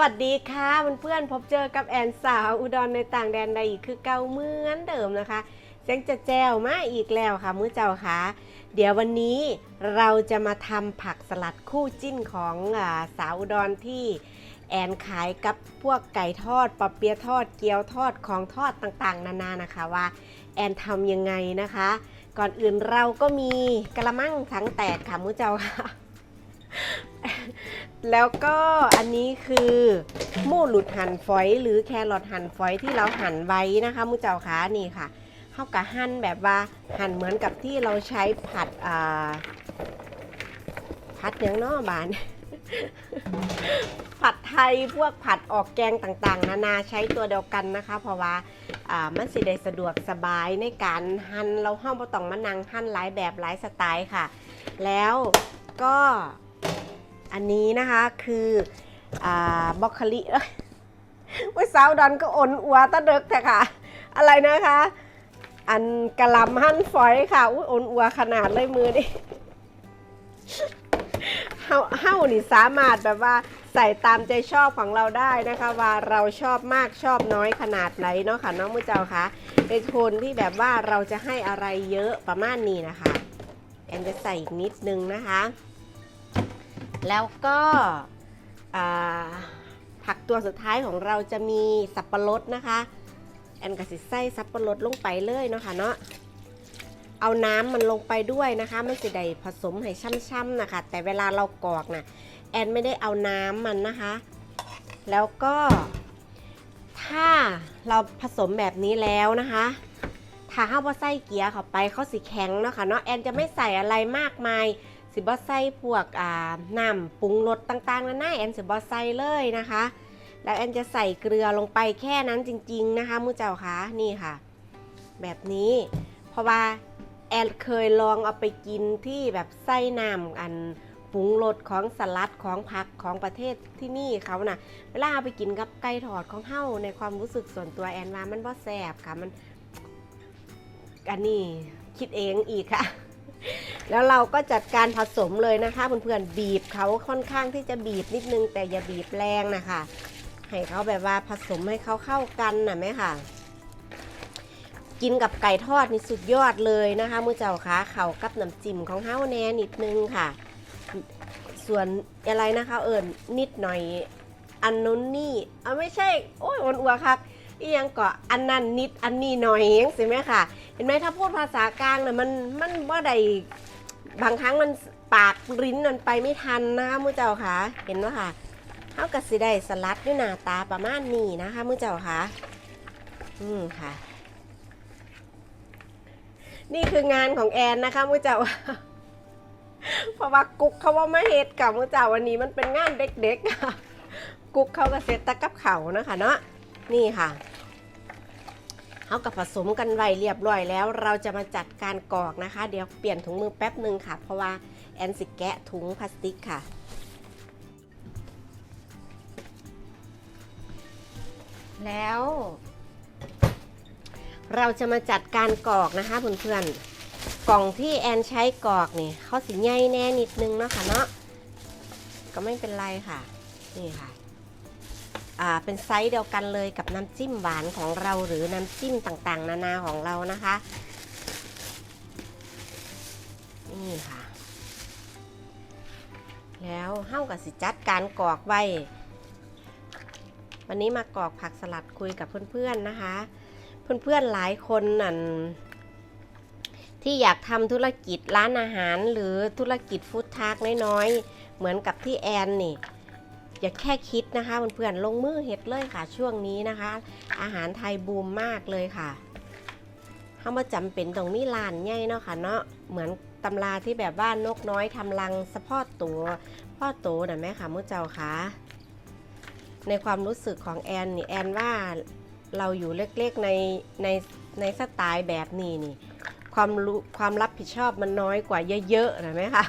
วัสดีค่ะเพื่อนๆพบเจอกับแอนสาวอุดรในต่างแดนใดอีกคือเก่าเหมือนเดิมนะคะเสียงจะแจวมาอีกแล้วค่ะมื้อเจ้าค่ะ เดี๋ยววันนี้เราจะมาทำผักสลัดคู่จิ้นของอสาวอุดรที่แอนขายกับพวกไก่ทอดปอเปียทอด เกี๊ยวทอดของทอดต่างๆ นานานะคะว่าแอนทำยังไงนะคะ ก่อนอื่นเราก็มีกระมังถังแตกค่ะมื้อเจ้าค่ะ แล้วก็อันนี้คือหมูหลุดหั่นฝอย หรือแครอทหั่นฝอยที่เราหั่นไว้นะคะมุเจ้าขานี่ค่ะเข้ากับหั่นแบบว่าหั่นเหมือนกับที่เราใช้ผัดอ่าผัดเนื้อนอบาน ผัดไทยพวกผัดออกแกงต่างๆ นานาใช้ตัวเดียวกันนะคะ เพราะว่าอ่ามันสิได้สะดวกสบายในการหั่นเราห้องประตองมานั่งหั่นหลายแบบหลายสไตล์ค่ะ แล้วก็ อันนี้นะคะคืออบล็อกโคลีเอ้ยว่าสาวดอนก็อ่อนอัวตะเด็กแต่ค่ะ อะไรนะคะ อันกะลำหั่นฝอยค่ะอุ้ยอ่อนอัวขนาดเลยมือนี่เฮาเฮานี่สามารถแบบว่าใส่ตามใจชอบของเราได้นะคะ ว่าเราชอบมากชอบน้อยขนาดไหนเนาะค่ะน้องมือเจ้าคะในโทนที่แบบว่าเราจะให้อะไรเยอะประมาณนี้นะคะแอนจะใส่อีกนิดนึงนะคะ แล้วก็ผักตัวสุดท้ายของเราจะมีสับปะรดนะคะ แอนกับสิใส่สับปะรดลงไปเลยเนาะค่ะเนาะเอาน้ำมันลงไปด้วยนะคะมันสิได้ผสมให้ช่ำๆนะคะ แต่เวลาเรากรอกนะ่ะแอนไม่ได้เอาน้ำมันนะคะ แล้วก็ถ้าเราผสมแบบนี้แล้วนะคะ ถ้าห้าว่าใส่เกียร์เข้าไปเขาสิแข็งเนาะค่ะเนาะแอนจะไม่ใส่อะไรมากมาย สิบอใส่พวกอ่าน้ำปรุงรสต่างๆนั่นน่แอนสิบอใส่เลยนะคะ แล้วแอนจะใส่เกลือลงไปแค่นั้นจริง ๆนะคะมือเจ้าคะนี่ค่ะ แบบนี้ เพราะว่าแอนเคยลองเอาไปกินที่แบบไส้น้ำอันปรุงรสของสลัดของผักของประเทศที่นี่เขาน่ะเวลาเอาไปกินกับไก่ทอดของเฮ้าในความรู้สึกส่วนตัวแอนว่ามันบ่แสบค่ะมันอันนี้คิดเองอีกค่ะ แล้วเราก็จัดการผสมเลยนะคะเพื่อนๆบีบเขาค่อนข้างที่จะบีบนิดนึงแต่อย่าบีบแรงนะคะให้เขาแบบว่าผสมให้เขาเข้ากันนะแม่ค่ะ กินกับไก่ทอดนี่สุดยอดเลยนะคะมือเจ้าขาเขากับน้ำจิ้มของเฮาแน่นิดนึงค่ะ ส่วนอะไรนะคะเอิญนิดหน่อยอันนู้นนี่เอาไม่ใช่ โอ้ยอ่อนอัวครับ อียังก็อันนั้นนิดอันนี้หน่อยยังสิไหมค่ะ เห็นไหมถ้าพูดภาษากลางเนี่ยมันมันว่าใดบางครั้งมันปากริ้นมันไปไม่ทันนะคะมือเจ้าค่ะ เห็นไหมค่ะเท่ากับสิได้สลัดด้วยหน้าตาประมาณนี้นะคะมือเจ้าค่ะอืมค่ะ นี่คืองานของแอนนะคะมือเจ้าเพราะว่ากุ๊กเขาว่ามาเฮ็ดกับมือเจ้าวันนี้มันเป็นงานเด็กๆกุ๊กเขาก็เสร็จตะกับเขานะคะเนาะ นี่ค่ะเขากับผสมกันไว้เรียบร้อยแล้ว เราจะมาจัดการกรอกนะคะ เดี๋ยวเปลี่ยนถุงมือแป๊บหนึ่งค่ะ เพราะว่าแอนสิแกะถุงพลาสติกค่ะแล้ว เราจะมาจัดการกรอกนะคะเพื่อนๆกล่องที่แอนใช้กรอกนี่เขาสิใหญ่แน่นิดนึงเนาะค่ะเนาะก็ไม่เป็นไรค่ะ นี่ค่ะ เป็นไซส์เดียวกันเลยกับน้ำจิ้มหวานของเราหรือน้ำจิ้มต่างๆ นานาของเรานะคะ นี่ค่ะ แล้วเฮ้ากับสิจัดการกรอกไว้วันนี้มากรอกผักสลัดคุยกับเพื่อนๆนะคะ เพื่อนๆหลายคนนั่นที่อยากทำธุรกิจร้านอาหารหรือธุรกิจฟู้ดทาร์กน้อยๆ เหมือนกับที่แอนนี่ อย่าแค่คิดนะคะเพื่อนๆลงมือเฮ็ดเลยค่ะช่วงนี้นะคะ อาหารไทยบูมมากเลยค่ะถ้ามาจำเป็นตรงมีร้านใหญ่เนาะค่ะเนาะเหมือนตำราที่แบบว่านกน้อยทำรังสะพอดตัวพ่อโตนะแม่ค่ะมุเจ้าค่ะในความรู้สึกของแอนนี่แอนว่าเราอยู่เล็กๆในในในสไตล์แบบนี้นี่ความรู้ความรับผิดชอบมันน้อยกว่าเยอะๆนะแม่ค่ะ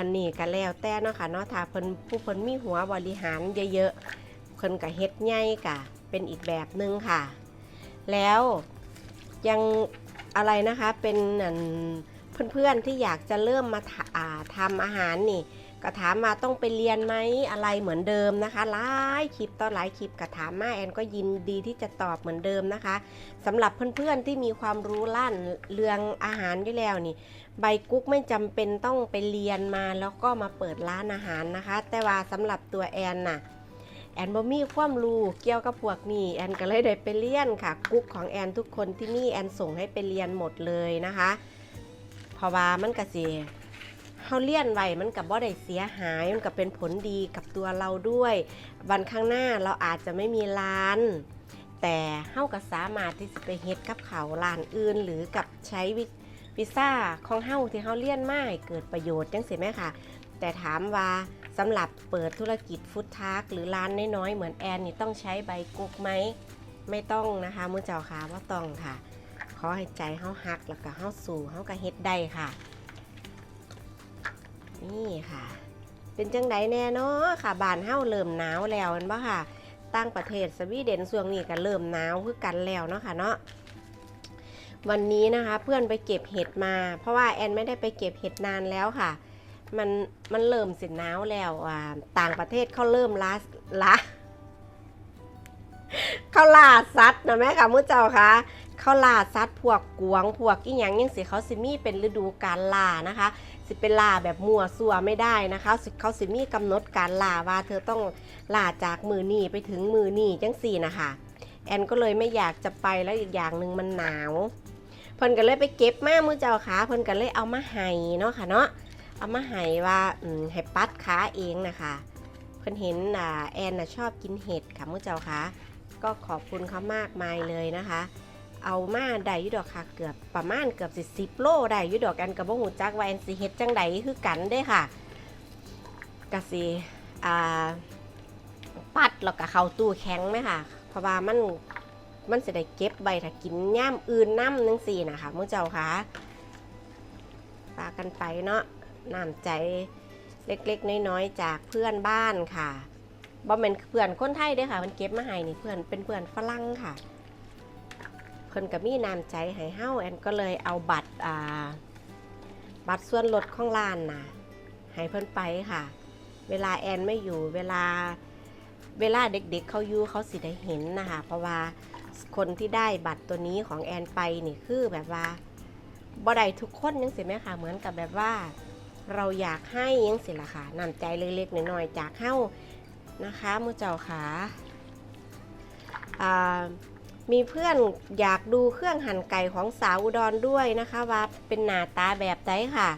อันนี้ก็แล้วแต่เนาะค่ะเนาะถ้าเพิ่นผู้เพิ่นมีหัวบริหารเยอะๆเพิ่นก็เฮ็ดใหญ่กะเป็นอีกแบบหนึงค่ะ แล้วยังอะไรนะคะเป็นอันเพื่อนๆที่อยากจะเริ่มมาทำอาหารนี่ ก็ถามมาต้องไปเรียนไหมอะไรเหมือนเดิมนะคะหลายคลิปต่อหลายคลิปก็ถามมาแอนก็ยินดีที่จะตอบเหมือนเดิมนะคะสำหรับเพื่อนๆที่มีความรู้ล้านเรื่องอาหารอยู่แล้วนี่ ใบกุ๊กไม่จำเป็นต้องไปเรียนมาแล้วก็มาเปิดร้านอาหารนะคะ แต่ว่าสำหรับตัวแอนน่ะแอนบ่มีความรู้เกี่ยวกับพวกนี้แอนก็เลยได้ไปเรียนค่ะ กุ๊กของแอนทุกคนที่นี่แอนส่งให้ไปเรียนหมดเลยนะคะ เพราะว่ามันก็สิ เฮาเรียนไว้มันกับบ่ได้เสียหาย มันก็เป็นผลดีกับตัวเราด้วย วันข้างหน้าเราอาจจะไม่มีร้าน แต่เฮาก็สามารถที่จะไปเฮ็ดกับเขาร้านอื่น หรือกับใช้วิวิซ่าของเฮาที่เฮาเรียนมาให้เกิดประโยชน์จังซี่แม่ค่ะ แต่ถามว่าสำหรับเปิดธุรกิจฟุตทาร์กหรือร้านน้อยๆเหมือนแอนนี่ต้องใช้ใบกุ๊กไหมไม่ต้องนะคะมือเจ้าค่ะว่าต้องค่ะ ขอให้ใจเฮาฮักแล้วก็เฮาสู่เฮาก็เฮ็ดได้ค่ะ นี่ค่ะ เป็นจังไดแน่เนาะค่ะบานเฮาเริ่มหนาวแล้วเห็นบ่ค่ะต่างประเทศสวีเดนช่วงนี้ก็เริ่มหนาวคือกันแล้วเนาะค่ะเนาะวันนี้นะคะเพื่อนไปเก็บเห็ดมา เพราะว่าแอนไม่ได้ไปเก็บเห็ดนานแล้วค่ะ มันมันเริ่มสิหนาวแล้วอ่าต่างประเทศเขาเริ่มล่าล่าเขาล่าสัตว์นะแม่ค่ะมุ้เจ้าค่ะเขาล่าสัตว์พวกกวางพวกอีหยังยังสิเขาสิมีเป็นฤดูการล่านะคะ สิเป็นลาแบบมั่วซั่วไม่ได้นะคะเขาสิมีกำหนดการลาว่าเธอต้องลาจากมือนี่ไปถึงมือนี่จังสี่นะคะแอนก็เลยไม่อยากจะไปแล้วอีกอย่างหนึ่งมันหนาวเพิ่นก็เลยไปเก็บมามือเจ้าขาเพิ่นก็เลยเอามาให้เนาะค่ะเนาะเอามาให้ว่าให้ปัดขาเองนะคะเพิ่นเห็นอแอนนะชอบกินเห็ดค่ะมุ้เจ้าคะก็ขอบคุณเขามากมายเลยนะคะ เอามาได้อยุดอกค่ะเกือบประมาณเกือบสิสิบโลได้อยุดอกกันกับบ่หูจักว่าแอนสิเฮ็ดจังใดคือกันเด้ค่ะกะสิอ่าปัดแล้วก็เข้าตู้แข็งไหมค่ะ เพราะว่ามันมันสิได้เก็บใบถ้ากินย่ามอื่นน้ำนังสี่นะคะมุ้เจ้าคะปากกันไปเนาะน้ำใจเล็กๆ น้อยๆ จากเพื่อนบ้านค่ะบ่เป็นเพื่อนคนไทยด้อค่ะ มันเก็บมาให้นี่เพื่อนเป็นเพื่อนฝรั่งค่ะ เพิ่นก็มีน้ำใจให้เฮาแอนก็เลยเอาบัตรอ่าบัตรส่วนลดของร้านน่ะให้เพิ่นไปค่ะ เวลาแอนไม่อยู่เวลาเวลาเด็กๆเขาอยู่เขาสิได้เห็นนะคะเพราะว่าคนที่ได้บัตรตัวนี้ของแอนไปนี่คือแบบว่าบ่ได้ทุกคนยังสิแม่ค่ะเหมือนกับแบบว่า เราอยากให้ยังสิละค่ะน้ำใจเล็กๆน้อยๆจากเฮ้านะคะมือเจ้าขาอ่า มีเพื่อนอยากดูเครื่องหั่นไก่ของสาวอุดรด้วยนะคะ ว่าเป็นหน้าตาแบบไหนค่ะ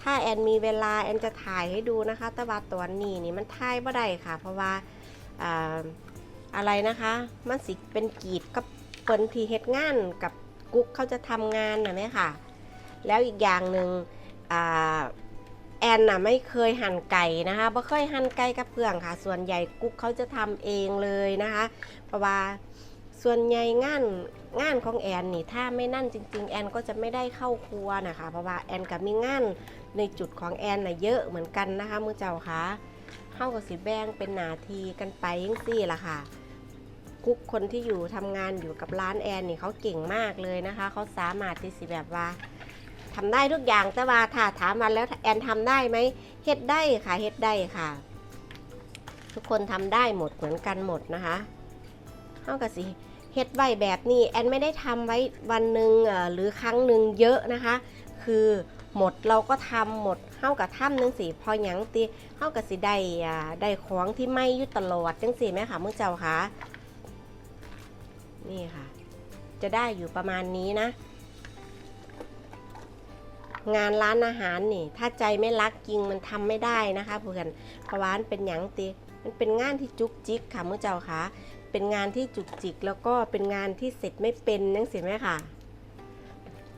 ถ้าแอนมีเวลาแอนจะถ่ายให้ดูนะคะ แต่ว่าตัวนี้นี่มันถ่ายบ่ได้ค่ะ เพราะว่าอ่าอะไรนะคะ มันสิเป็นกีดกับเปิ้นที่เฮ็ดงานกับกุ๊กเขาจะทำงานนะเนี่ค่ะ แล้วอีกอย่างหนึ่งแอนน่ะไม่เคยหั่นไก่นะคะไม่เคยหั่นไก่กับเพื่องค่ะ ส่วนใหญ่กุ๊กเขาจะทำเองเลยนะคะ เพราะว่า ส่วนใหญ่งานงานของแอนนี่ถ้าไม่นั่นจริง ๆ แอนก็จะไม่ได้เข้าครัวนะคะ เพราะว่าแอนกับมีงานในจุดของแอนน่ะเยอะเหมือนกันนะคะมือเจ้าคะเข้ากับสีแบงเป็นนาทีกันไปยังสี่ละค่ะกุ๊กคนที่อยู่ทำงานอยู่กับร้านแอนนี่เขาเก่งมากเลยนะคะเขาสามารถที่สิแบบว่าทำได้ทุกอย่างแต่ว่าถ้าถามมาแล้วแอนทำได้ไหมเฮ็ดได้ค่ะเฮ็ดได้ค่ะ ทุกคนทำได้หมดเหมือนกันหมดนะคะเท่ากับสิเฮ็ดไว้แบบนี้แอนไม่ได้ทำไว้วันหนึ่งหรือครั้งหนึ่งเยอะนะคะ คือหมดเราก็ทำหมดเท่ากับทำนึงสิพอหยังตีเท่ากับสิได้ได้ของที่ไม่ยุตลอดจังสิไหมค่ะเมึงเจ้าคะนี่ค่ะ จะได้อยู่ประมาณนี้นะ งานร้านอาหารนี่ ถ้าใจไม่รักจริงมันทำไม่ได้นะคะเพื่อนเพราะว่ามันเป็นหยังตีมันเป็นงานที่จุกจิกค่ะเมื่อเจ้าค่ะ เป็นงานที่จุกจิก แล้วก็เป็นงานที่เสร็จไม่เป็นนั่งสิไหมค่ะ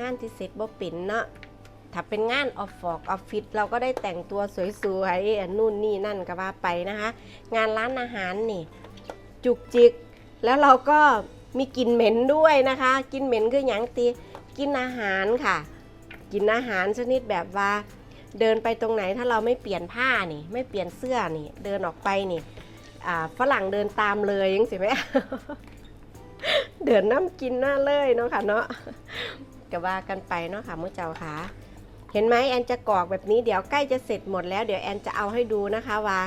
งานที่เสร็จบ่เป็นเนาะถ้าเป็นงานออฟฟอกออฟฟิศเราก็ได้แต่งตัวสวยๆอันนู่นนี่นั่นก็ว่าไปนะคะ งานร้านอาหารนี่ จุกจิก แล้วเราก็มีกลิ่นเหม็นด้วยนะคะกลินเหม็นคือหยังตีกินอาหารค่ะ กินอาหารชนิดแบบว่า เดินไปตรงไหนถ้าเราไม่เปลี่ยนผ้านี่ ไม่เปลี่ยนเสื้อนี่ เดินออกไปนี่ ฝรั่งเดินตามเลยยังสิไหมเดินน้ำกินหน้าเลยเนาะค่ะเนาะก็ว่ากันไปเนาะค่ะมุ้เจ้าค่ะ เห็นไหมแอนจะกรอกแบบนี้เดี๋ยวใกล้จะเสร็จหมดแล้วเดี๋ยวแอนจะเอาให้ดูนะคะว่า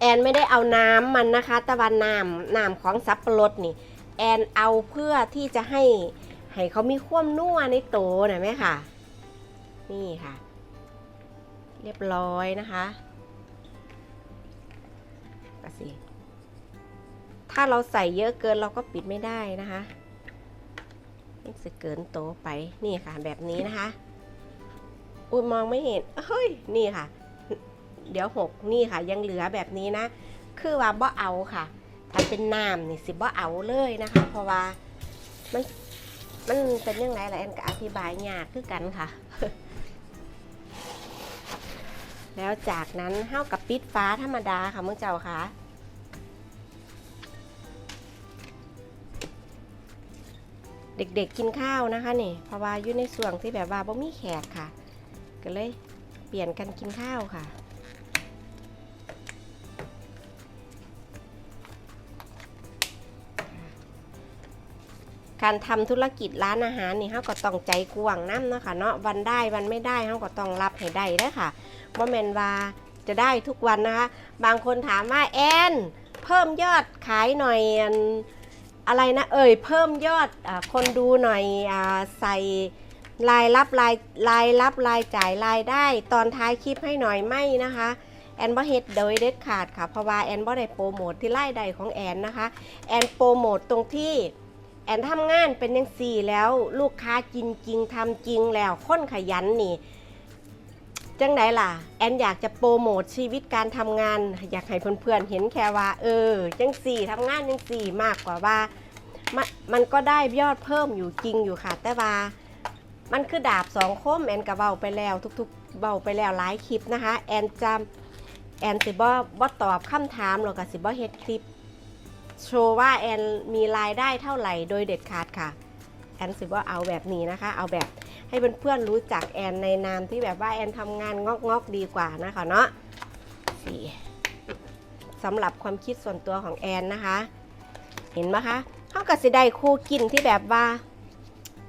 แอนไม่ได้เอาน้ำมันนะคะต่ว่าน้ำน้ำของสับปะรดนี่ แอนเอาเพื่อที่จะให้ให้เขามีความนัวในโตนะไหมค่ะ นี่ค่ะ เรียบร้อยนะคะ สิ ถ้าเราใส่เยอะเกินเราก็ปิดไม่ได้นะคะนี่จะเกินโตไปนี่ค่ะแบบนี้นะคะอุ้ยมองไม่เห็นเฮ้ยนี่ค่ะ เดี๋ยวหกนี่ค่ะ ยังเหลือแบบนี้นะ คือว่าบ่เอาค่ะ ถ้าเป็นน้ำนี่สิบ่เอาเลยนะคะ เพราะว่ามันมันเป็นยังไงล่ะแอนก็อธิบายยากคือกันค่ะ แล้วจากนั้นเท่ากับปิดฟ้าธรรมดาค่ะมึงเจ้าค่ะ เด็กๆกินข้าวนะคะนี่เพราะว่าอยู่ในส่วงที่แบบว่าบ่มีแขกค่ะ ก็เลยเปลี่ยนกันกินข้าวค่ะการทำธุรกิจร้านอาหารนี่เขาก็ต้องใจกว้างน้ำเนาะคะเนาะวันได้วันไม่ได้เขาก็ต้องรับให้ได้เด้อค่ะว่าแมนว่าจะได้ทุกวันนะคะ บางคนถามว่าแอน เพิ่มยอดขายหน่อย อะไรนะเอ่ยเพิ่มยอดอคนดูหน่อยอใส่รายรับรายรายรับรายจ่ายรายได้ตอนท้ายคลิปให้หน่อยไม่นะคะแอนบ่เฮดโดยเด็ดขาดค่ะเพราะว่าแอนบ่ได้โปรโมทที่ไล่ใดของแอนนะคะแอนโปรโมทตรงที่แอนทำงานเป็นยังสี่แล้วลูกค้ากินจริงทำจริงแล้วค้นขยันนี่ จังไหนล่ะ แอนอยากจะโปรโมทชีวิตการทำงาน อยากให้เพื่อนๆเห็นแค่ว่า เออ จังสี่ทำงานจังสี่มากกว่าว่ามันมันก็ได้ยอดเพิ่มอยู่จริงอยู่ค่ะ แต่ว่ามันคือดาบสองคมแอนกับเบาไปแล้วทุกๆเบาไปแล้วหลายคลิปนะคะ แอนจำแอนสิบ่บ่ตอบคำถามหรอกกับสิบ่เฮ็ดคลิป โชว์ว่าแอนมีรายได้เท่าไหร่โดยเด็ดขาดค่ะ แอนสิว่าเอาแบบนี้นะคะ เอาแบบ ให้เพื่อนๆรู้จักแอนในนามที่แบบว่าแอนทำงานงอกๆดีกว่านะคะเนาะสี่สำหรับความคิดส่วนตัวของแอนนะคะ เห็นไหมคะเขากับสิได้คู่กินที่แบบว่า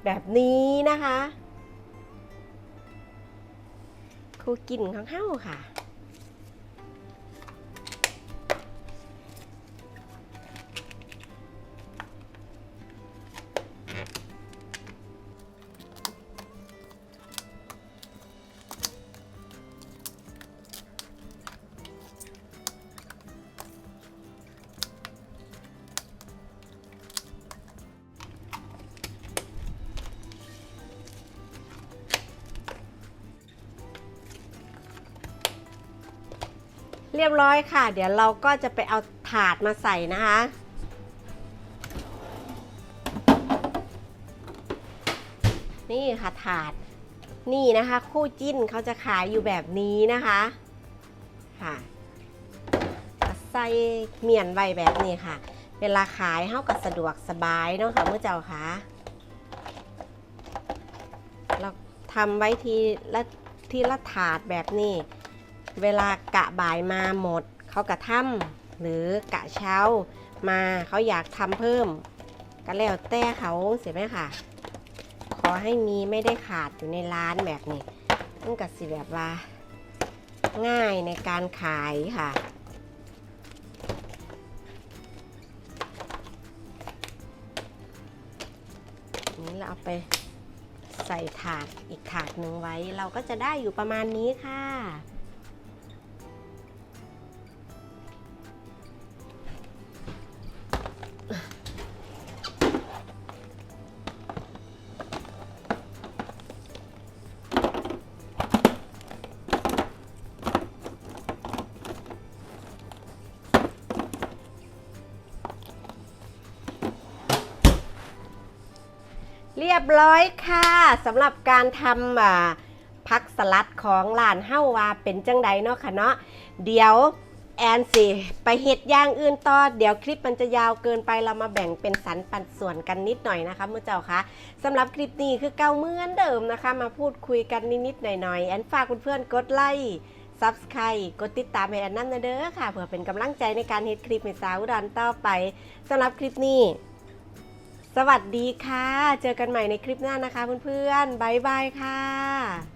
แบบนี้นะคะ คู่กินของเข้าค่ะ รียบร้อยค่ะ เดี๋ยวเราก็จะไปเอาถาดมาใส่นะคะ นี่ค่ะถาดนี่นะคะ คู่จิ้นเขาจะขายอยู่แบบนี้นะคะค่ะใส่เมียนไว้แบบนี้ค่ะ เวลาขายเขาก็สะดวกสบายเนาะค่ะเมื่อเจ้าค่ะเราทำไว้ทีละทีละถาดแบบนี้ เวลากะบ่ายมาหมด เขากะทำหรือกะเช้ามาเขาอยากทำเพิ่ม ก็แล้วแต่เขาเสียไหมค่ะ ขอให้มีไม่ได้ขาดอยู่ในร้านแบบนี้มันก็สิแบบว่า ง่ายในการขายค่ะนี้เราเอาไปใส่ถาดอีกถาดหนึ่งไว้ เราก็จะได้อยู่ประมาณนี้ค่ะ บร้อยค่ะสำหรับการทำพักสลัดของหลานเฮ้าว่าเป็นจังใดเนาะค่ะเนาะเดี๋ยวแอนสิไปเห็ดย่างอื่นต่อเดี๋ยวคลิปมันจะยาวเกินไปเรามาแบ่งเป็นสันปันส่วนกันนิดหน่อยนะคะมือเจ้าคะสำหรับคลิปนี้คือเก่าเหมือนเดิมนะคะ มาพูดคุยกันนิดๆหน่อยๆแอนฝากเพื่อนๆกดไลค์ซับสไครต์กดติดตามให้แอนนั่นนะเด้อค่ะเพื่อเป็นกำลังใจในการเฮ็ดคลิปในสาวดันต่อไปสำหรับคลิปนี้ สวัสดีค่ะ เจอกันใหม่ในคลิปหน้านะคะเพื่อนๆ บ๊ายบายค่ะ